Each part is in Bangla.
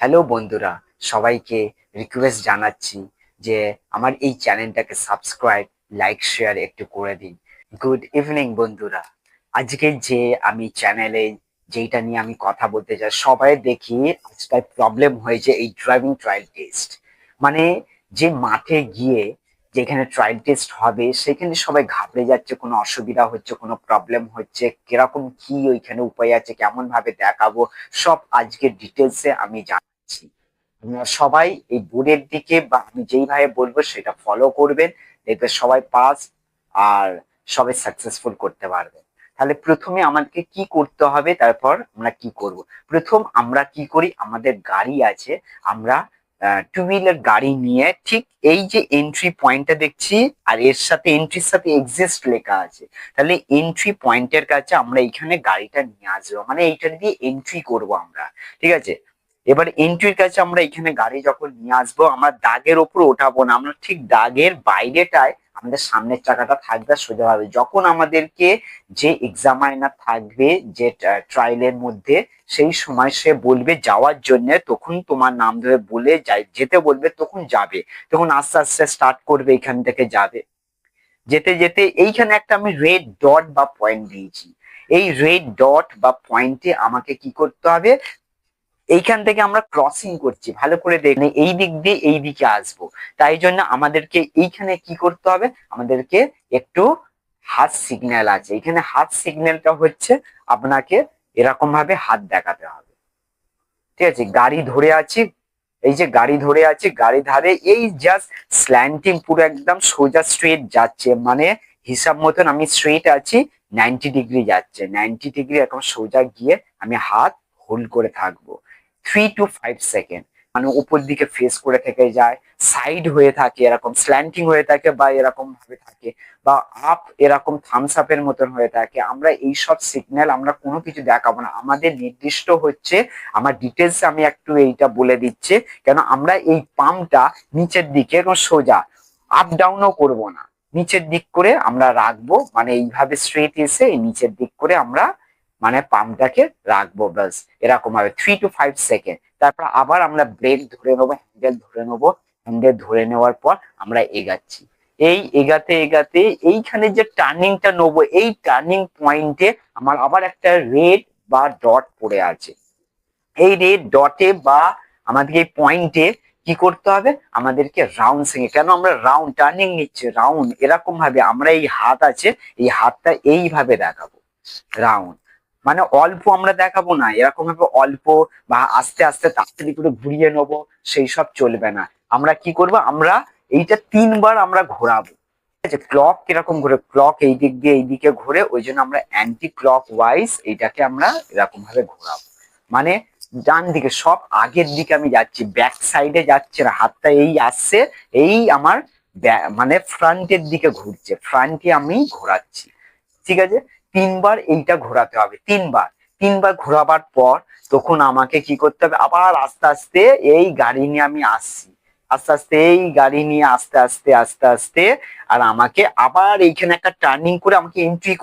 হ্যালো বন্ধুরা, সবাইকে রিকোয়েস্ট জানাচ্ছি যে আমার এই চ্যানেলটাকে সাবস্ক্রাইব লাইক শেয়ার একটু করে দিন। গুড ইভিনিং বন্ধুরা। আজকে যে আমি চ্যানেলে যেটা নিয়ে আমি কথা বলতে চাই, সবাই দেখি আজকাল প্রবলেম হয়েছে এই ড্রাইভিং ট্রায়াল টেস্ট মানে যে মাঠে গিয়ে যেখানে ট্রায়াল টেস্ট হবে, সেখানে সবাই ঘাবড়ে যাচ্ছে, কোনো অসুবিধা হচ্ছে, কোনো প্রবলেম হচ্ছে, কীরকম কি ওইখানে উপায় আছে কেমন ভাবে দেখাবো, সব আজকের ডিটেলসে আমি জানাচ্ছি। সবাই এই বোর্ডের দিকে বা আমি যেইভাবে বলব সেটা ফলো করবেন দেখবে সবাই পাস আর সবাই সাকসেসফুল করতে পারবে তাহলে প্রথমে আমাদেরকে কি করতে হবে, তারপর আমরা কি করব? প্রথম আমরা কি করি? আমাদের গাড়ি আছে, আমরা টু হুইলার গাড়ি নিয়ে ঠিক এই যে এন্ট্রি পয়েন্টটা দেখছি, আর এর সাথে এন্ট্রির সাথে এক্সিস্ট লেখা আছে। তাহলে এন্ট্রি পয়েন্টের কাছে আমরা এখানে গাড়িটা নিয়ে আসব। মানে এইটা দিয়ে এন্ট্রি করব আমরা। ঠিক আছে? এবার এন্ট্রির কাছে আমরা এখানে গাড়ি যখন নিয়ে আসব, আমরা দাগের ওপর ওঠাবো না। আমরা ঠিক দাগের বাইরেটায় আমাদের সামনের চাকাটা থাকবে সোজাভাবে যখন আমাদেরকে যে এক্সামাইনার থাকবে, যে ট্রায়ালের মধ্যে, সেই সময় সে বলবে যাওয়ার জন্য, তখন তোমার নাম ধরে বলে যাই- যেতে বলবে তখন যাবে। তখন আস্তে আস্তে স্টার্ট করবে, এখান থেকে যাবে। যেতে যেতে এইখানে একটা আমি রেড ডট বা পয়েন্ট দিয়েছি। এই রেড ডট বা পয়েন্টে আমাকে কি করতে হবে? এইখান থেকে আমরা ক্রসিং করছি। ভালো করে দেখলে এই দিক দিয়ে এই দিকে আসব। তাই জন্য আমাদেরকে এইখানে কি করতে হবে? আমাদেরকে একটু হাত সিগন্যাল আছে। এখানে হাত সিগন্যালটা হচ্ছে আপনাকে এরকম ভাবে হাত দেখাতে হবে। ঠিক আছে? গাড়ি ধরে আছি। এই যে গাড়ি ধরে আছি, গাড়ি ধারে এই জাস্ট স্ল্যান্টিং পুরো একদম সোজা স্ট্রেট যাচ্ছে। মানে হিসাব মতন আমি স্ট্রেট আছি নাইনটি ডিগ্রি যাচ্ছে। নাইনটি ডিগ্রি এরকম সোজা গিয়ে আমি হাত হোল্ড করে থাকব। থ্রি টু ফাইভ সেকেন্ড মানে উপর দিকে ফেস করে থেকে যায় সাইড হয়ে থাকে এরকম স্ল্যান্টিং হয়ে থাকে বা এরকম ভাবে থাকে বা আপ এরকম থামস আপের মতন হয়ে থাকে। আমরা এই সব সিগন্যাল আমরা কোনো কিছু দেখাবো না। আমাদের নির্দিষ্ট হচ্ছে, আমার ডিটেলস আমি একটু এইটা বলে দিচ্ছি, কেন আমরা এই পাম্পটা নিচের দিকে সোজা আপ ডাউনও করব না। নিচের দিক করে আমরা রাখব মানে এইভাবে স্ট্রেট এসে নিচের দিক করে আমরা মানে পাম্পটাকে রাখব ব্যাস। এরকম ভাবে থ্রি টু ফাইভ সেকেন্ড তারপর আবার আমরা ব্রেক ধরে নেব হ্যান্ডেল ধরে নেব হ্যান্ডেল ধরে নেওয়ার পর আমরা এগাচ্ছি। এই এগাতে এগাতে এইখানে যে টার্নিংটা নেব, এই টার্নিং পয়েন্টে আমার আবার একটা রেড বা ডট পড়ে আছে। এই রেড ডটে বা আমাদেরকে এই পয়েন্টে কি করতে হবে? আমাদেরকে রাউন্ড সিঙ্গে কেন আমরা রাউন্ড টার্নিং নিচ্ছি? রাউন্ড এরকম ভাবে আমরা এই হাত আছে, এই হাতটা এইভাবে দেখাবো। রাউন্ড মানে অল্প আমরা দেখাবো না, এরকম ভাবে অল্প বা আস্তে আস্তে তাড়াতাড়ি করে ঘুরিয়ে নেব, সেই সব চলবে না। আমরা কি করব? আমরা এইটা তিনবার আমরা ঘোরাবো। ঠিক আছে? ক্লক কীরকম ঘুরে? ক্লক এই দিক দিয়ে এই দিকে ঘুরে, ওই জন্য আমরা অ্যান্টি ক্লক ওয়াইজ এইটাকে আমরা এরকম ভাবে ঘোরাবো। মানে ডান দিকে, সব আগের দিকে আমি যাচ্ছি ব্যাক সাইডে যাচ্ছে না, হাতটা এই আসছে, এই আমার মানে ফ্রন্টের দিকে ঘুরছে ফ্রন্টে আমি ঘোরাচ্ছি। ঠিক আছে? তিনবার এইটা ঘোরাতে হবে, তিনবার। তিনবার ঘোরাবার পর তখন আমাকে কি করতে হবে? আবার আস্তে আস্তে এই গাড়ি নিয়ে আমি আসছি। আস্তে আস্তে এই গাড়ি নিয়ে আস্তে আস্তে আস্তে আস্তে, আর আমাকে আবার এইখানে একটা টার্নিং করে আমাকে এন্ট্রি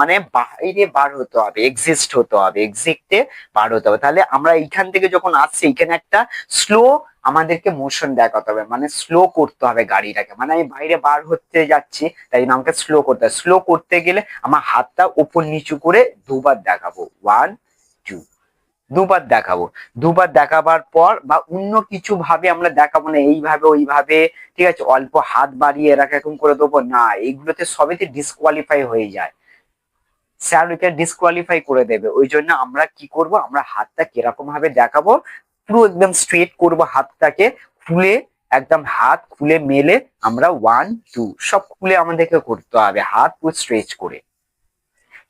মানে বাইরে বার হতে হবে এক্সিস্ট হতে হবে এক্সিটে বার হতে হবে। তাহলে আমরা এইখান থেকে যখন আসছি এখানে একটা স্লো আমাদেরকে মোশন দেখাতে হবে মানে স্লো করতে হবে গাড়িটাকে। মানে আমি বাইরে বার হতে যাচ্ছি, তাই জন্য আমাকে স্লো করতে হবে। স্লো করতে গেলে আমার হাতটা উপর নিচু করে দুবার দেখাবো। ওয়ান দুবার দেখাবো। দুবার দেখাবার পর বা অন্য কিছু ভাবে আমরা দেখাবো না, এইভাবে, ওইভাবে, ঠিক আছে? অল্প হাত বাড়িয়ে এরকম করে দেবো? না, এইগুলোতে সবেতে ডিসকোয়ালিফাই হয়ে যায়। স্যার ওইটা ডিসকোয়ালিফাই করে দেবে। ওই জন্য আমরা কি করব? আমরা হাতটা কীরকম ভাবে দেখাবো? পুরো একদম স্ট্রেট করব হাতটাকে। খুলে, একদম হাত খুলে মেলে আমরা ওয়ান টু সব খুলে আমাদেরকে করতে হবে। হাত পুরো স্ট্রেচ করে।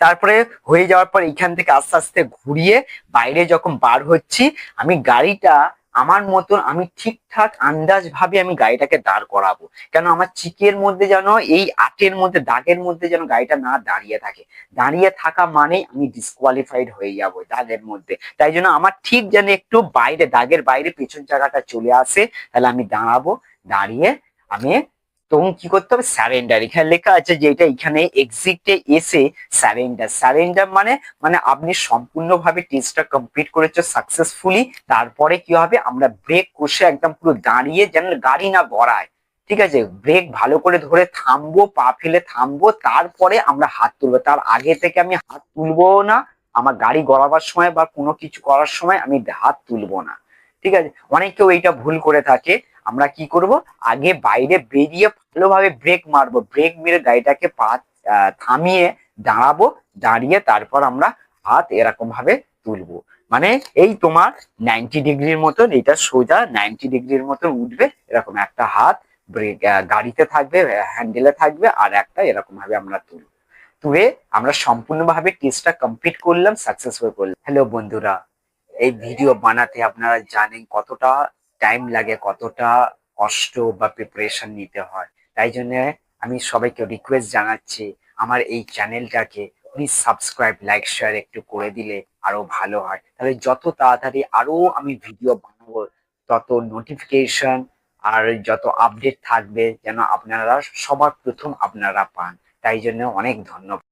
তারপরে হয়ে যাওয়ার পর এখান থেকে আস্তে আস্তে ঘুরিয়ে বাইরে যখন বার হচ্ছি, আমি গাড়িটা আমার মতন আমি ঠিকঠাক আন্দাজ ভাবে আমি গাড়িটাকে দাঁড় করাবো। কেন আমার চিকের মধ্যে যেন, এই আটের মধ্যে, দাগের মধ্যে যেন গাড়িটা না দাঁড়িয়ে থাকে। দাঁড়িয়ে থাকা মানে আমি ডিসকোয়ালিফাইড হয়ে যাব দাগের মধ্যে। তাই জন্য আমার ঠিক যেন একটু বাইরে, দাগের বাইরে পেছন জায়গাটা চলে আসে, তাহলে আমি দাঁড়াবো, দাঁড়িয়ে আমি তখন কি করতে হবে? স্যারেন্ডার এখানে লেখা আছে যে এটা এখানে এক্সিটে এসে স্যারেন্ডার স্যারেন্ডার মানে মানে আপনি সম্পূর্ণভাবে টেস্টটা কমপ্লিট করেছ সাকসেসফুলি তারপরে কি হবে? আমরা ব্রেক কষে একদম পুরো দাঁড়িয়ে যেন গাড়ি না গড়ায়। ঠিক আছে? ব্রেক ভালো করে ধরে থামবো, পা ফেলে থামবো, তারপরে আমরা হাত তুলবো। তার আগে থেকে আমি হাত তুলবো না। আমার গাড়ি গড়াবার সময় বা কোনো কিছু করার সময় আমি হাত তুলবো না। ঠিক আছে? অনেকেও এইটা ভুল করে থাকে। আমরা কি করব? আগে বাইরে বেরিয়ে ভালোভাবে ব্রেক মারবো। ব্রেক মেরে গাড়িটাকে পা থামিয়ে দাঁড়াবো। দাঁড়িয়ে তারপর আমরা হাত এরকম ভাবে তুলবো। মানে এই তোমার নাইনটি ডিগ্রির মতন, এটা সোজা নাইনটি ডিগ্রির মতন উঠবে। এরকম একটা হাত ব্রেক গাড়িতে থাকবে হ্যান্ডেলে থাকবে আর একটা এরকম ভাবে আমরা তুলবো। তুলে আমরা সম্পূর্ণভাবে কেসটা কমপ্লিট করলাম সাকসেসফুল করলাম। হ্যালো বন্ধুরা, এই ভিডিও বানাতে আপনারা জানেন কতটা টাইম লাগে কতটা কষ্ট বা প্রিপারেশন নিতে হয়। তাই জন্য আমি সবাইকে রিকোয়েস্ট জানাচ্ছি, আমার এই চ্যানেলটাকে প্লিজ সাবস্ক্রাইব লাইক শেয়ার একটু করে দিলে আরও ভালো হয়। তাহলে যত তাড়াতাড়ি আরও আমি ভিডিও বানাবো, তত নোটিফিকেশন আর যত আপডেট থাকবে যেন আপনারা সবার প্রথম আপনারা পান। তাই জন্য অনেক ধন্যবাদ।